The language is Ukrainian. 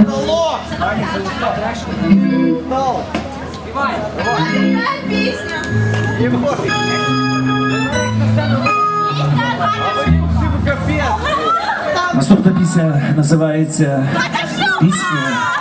Это лох! Дал! Песня! Наступна пісня називається Пісня.